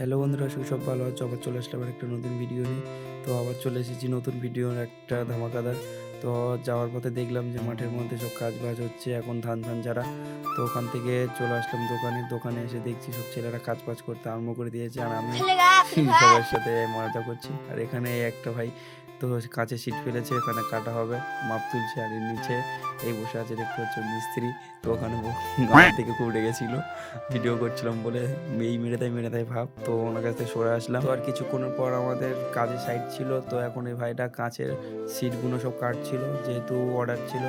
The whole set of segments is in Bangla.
হ্যালো বন্ধুরা সব ভালো আছো। আবার চলে আসলাম একটা নতুন ভিডিও নিয়ে। তো আবার চলে এসেছি নতুন ভিডিওর একটা ধামাকাদার। তো যাওয়ার পথে দেখলাম যে মাঠের মধ্যে সব কাজ বাজ হচ্ছে এখন ধান ধান যারা তো ওখান থেকে চলে আসলাম দোকানে। দোকানে এসে দেখছি সব ছেলেরা কাজ বাজ করতে আরম্ভ করে দিয়েছে। আর আমি সবার সাথে মজা করছি। আর এখানে একটা ভাই তো কাঁচে সিট ফেলেছে, ওখানে কাটা হবে। মাপ তুলছে আর নিচে এই বসে আছে দেখতে পাচ্ছ মিস্ত্রি। তো ওখানে গান থেকে খুব রেগেছিল ভিডিও করছিলাম বলে এই মেরে দেয় মেরে দেয় ভাব। তো ওনার কাছ থেকে সরে আসলাম। তো আর কিছুক্ষণের পর আমাদের কাজের সাইড ছিল, তো এখন এই ভাইটা কাঁচের সিটগুলো সব কাটছিল, যেহেতু অর্ডার ছিল।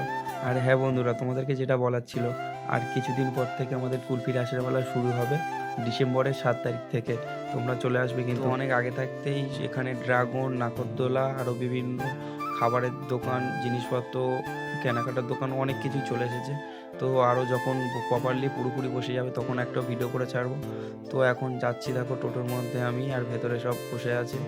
আর হ্যাঁ বন্ধুরা, তোমাদেরকে যেটা বলার ছিল, আর কিছুদিন পর থেকে আমাদের কুলফি রাসের বেলা শুরু হবে। ডিসেম্বরের সাত তারিখ থেকে তোমরা চলে আসবে কিন্তু অনেক আগে থাকতেই এখানে ড্রাগন নাকরদোলা আরও বিভিন্ন খাবারের দোকান জিনিসপত্র কেনাকাটার দোকান অনেক কিছুই চলে এসেছে। তো আরও যখন প্রপারলি পুরোপুরি বসে যাবে তখন একটা ভিডিও করে ছাড়বো। তো এখন যাচ্ছি দেখো টোটোর মধ্যে আমি আর ভেতরে সব বসে আছে।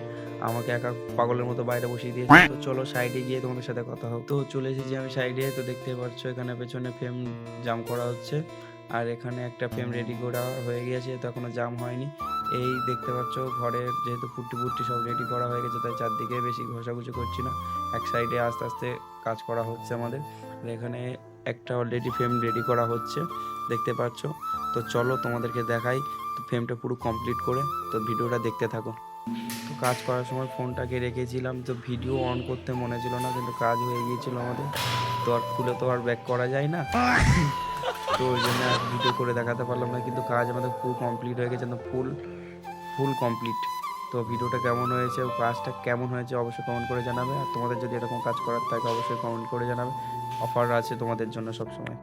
আমাকে একা পাগলের মতো বাইরে বসিয়ে দিয়েছে। তো চলো সাইডে গিয়ে তোমাদের সাথে কথা হোক তো চলে এসেছি আমি সাইডে। তো দেখতে পাচ্ছ এখানে পেছনে ফ্রেম জাম করা হচ্ছে। আর এখানে একটা ফ্রেম রেডি করা হয়ে গিয়েছে, তো এখনও জাম হয়নি। এই দেখতে পাচ্ছ, ঘরের যেহেতু পুট্টি পুট্টি সব রেডি করা হয়ে গেছে, তাই চারদিকে বেশি ঘষাঘুষি করছি না। এক সাইডে আস্তে আস্তে কাজ করা হচ্ছে আমাদের। এখানে একটা অলরেডি ফ্রেম রেডি করা হচ্ছে, দেখতে পাচ্ছ। তো চলো তোমাদেরকে দেখাই, তো ফ্রেমটা পুরো কমপ্লিট করে, তো ভিডিওটা দেখতে থাকো। তো কাজ করার সময় ফোনটাকে রেখেছিলাম, তো ভিডিও অন করতে মনে ছিল না, কিন্তু কাজ হয়ে গিয়েছিল আমাদের। তো আর খুলে তো আর ব্যাক করা যায় না। তো ওই জন্য আর ভিডিও করে দেখাতে পারলাম না, কিন্তু কাজ আমাদের পুরো কমপ্লিট হয়ে গেছে ফুল ফুল কমপ্লিট তো ভিডিওটা কেমন হয়েছে কাজটা কেমন হয়েছে অবশ্যই কমেন্ট করে জানাবে, আর তোমাদের যদি এরকম কাজ করার থাকে অবশ্যই কমেন্ট করে জানাবে। অফার আছে তোমাদের জন্য সবসময়।